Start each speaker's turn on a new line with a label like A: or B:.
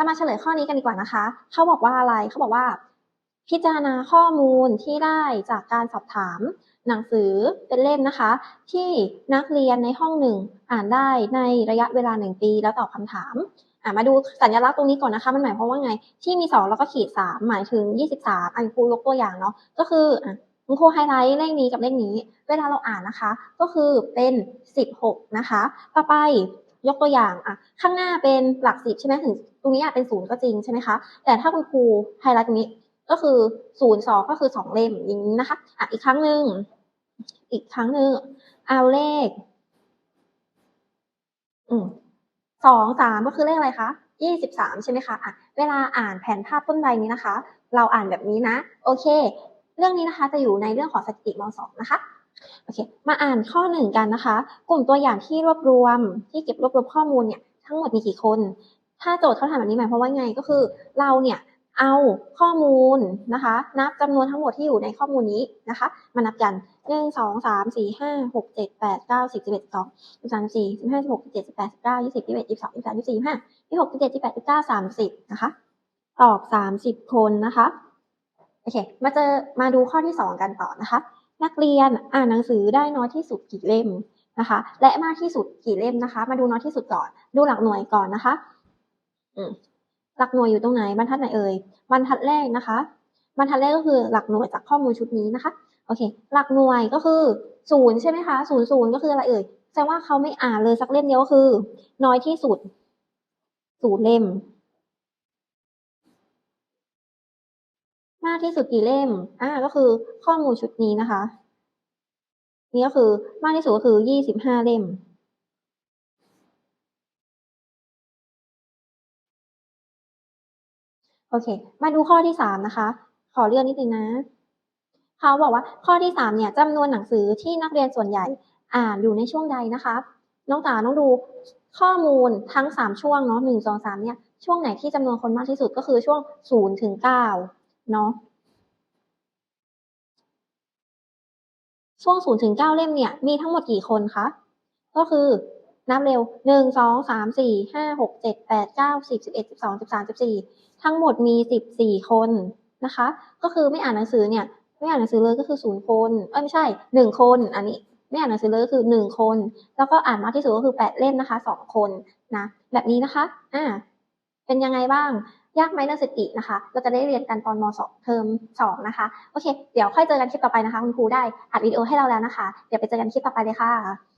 A: เรามาเฉลยข้อนี้กันดีกว่านะคะ เขาบอกว่าอะไรเขาบอกว่า พิจารณาข้อมูลที่ได้จากการสอบถาม หนังสือเป็นเล่มนะคะ ที่นักเรียนในห้องหนึ่งอ่านได้ในระยะเวลาหนึ่งปี แล้วตอบคำถามมาดูสัญลักษณ์ตรงนี้ก่อนนะคะ มันหมายความว่าไง ที่มีสองแล้วก็ขีดสามหมายถึงยี่สิบสามอันครูยกตัวอย่างเนาะ ก็คืออะคุณครูไฮไลท์เลขนี้กับเลขนี้ เวลาเราอ่านนะคะ ก็คือเป็นสิบหกนะคะ ต่อไป ยกตัวอย่างอะข้างหน้าเป็นหลักสิบใช่ไหมถึงตรงนี้อาจเป็นศูนย์ก็จริงใช่ไหมคะแต่ถ้าคุณครูไฮไลท์ตรงนี้ก็คือศูนย์สองก็คือสองเล่มอย่างนี้นะคะอะอีกครั้งหนึ่งอีกครั้งหนึ่งเอาเลขอืมสองสามก็คือเลขอะไรคะยี่สิบสามใช่ไหมคะอะเวลาอ่านแผนภาพต้นใบนี้นะคะ เราอ่านแบบนี้นะ โอเค เรื่องนี้นะคะจะอยู่ในเรื่องของสถิติมสองนะคะ โอเค มาอ่านข้อหนึ่งกันนะคะ กลุ่มตัวอย่างที่รวบรวมที่เก็บรวบรวมข้อมูลเนี่ยทั้งหมดมีกี่คน ถ้าโจทย์เขาถามแบบนี้หมายความว่าไงก็คือเราเนี่ยเอาข้อมูลนะคะ นับจำนวนทั้งหมดที่อยู่ในข้อมูลนี้นะคะ มานับกันหนึ่งสองสามสี่ห้าหกเจ็ดแปดเก้าสิบสิบเอ็ดสองสิบสามสี่สิบห้าสิบหกสิบเจ็ดสิบแปดสิบเก้ายี่สิบยี่สิบเอ็ดยี่สิบสองยี่สิบสามยี่สิบสี่ยี่ห้ายี่หกยี่สิบเจ็ดยี่สิบแปดยี่สิบเก้าสามสิบนะคะ ตอบสามสิบคนนะคะ โอเค มาเจอมาดูข้อที่สองกันต่อนะคะ นักเรียนอ่านหนังสือได้น้อยที่สุดกี่เล่มนะคะ และมากที่สุดกี่เล่มนะคะ มาดูน้อยที่สุดก่อน ดูหลักหน่วยก่อนนะคะหลักหน่วยอยู่ตรงไหนบรรทัดไหนเอ่ยบรรทัดแรกนะคะ บรรทัดแรกก็คือหลักหน่วยจากข้อมูลชุดนี้นะคะโอเค หลักหน่วยก็คือศูนย์ใช่ไหมคะศูนย์ศูนย์ก็คืออะไรเอ่ยแสดงว่าเขาไม่อ่านเลยสักเล่มเดียวก็คือ น้อยที่สุดศูนย์เล่มากที่สุดกี่เล่ม อ่า ก็คือข้อมูลชุดนี้นะคะ นี่ก็คือมากที่สุดก็คือยี่สิบห้าเล่ม โอเค มาดูข้อที่สามนะคะ ขอเลื่อนนิดนึงนะ เขาบอกว่าข้อที่สามเนี่ยจำนวนหนังสือที่นักเรียนส่วนใหญ่อ่านอยู่ในช่วงใดนะคะ น้องตาต้องดูข้อมูลทั้งสามช่วงเนาะหนึ่งสองสามเนี่ยช่วงไหนที่จำนวนคนมากที่สุดก็คือช่วงศูนย์ถึงเก้า เนาะช่วงศูนย์ถึงเก้าเล่มเนี่ย มีทั้งหมดกี่คนคะ ก็คือนับเร็วหนึ่งสองสามสี่ห้าหกเจ็ดแปดเก้าสิบสิบเอ็ดสิบสองสิบสามสิบสี่ทั้งหมดมีสิบสี่คนนะคะ ก็คือไม่อ่านหนังสือเนี่ย ไม่อ่านหนังสือเลยก็คือศูนย์คนเอ้ยไม่ใช่หนึ่งคน อันนี้ไม่อ่านหนังสือเลยก็คือหนึ่งคน แล้วก็อ่านมากที่สุดก็คือแปดเล่มนะคะสองคนนะแบบนี้นะคะ อ่า เป็นยังไงบ้าง ยากไหมเรื่องสตินะคะ เราจะได้เรียนกันตอนมสองเทอมสองนะคะ โอเค เดี๋ยวค่อยเจอกันคลิปต่อไปนะคะ คุณครูได้อัดวิดีโอให้เราแล้วนะคะ เดี๋ยวไปเจอกันคลิปต่อไปเลยค่ะ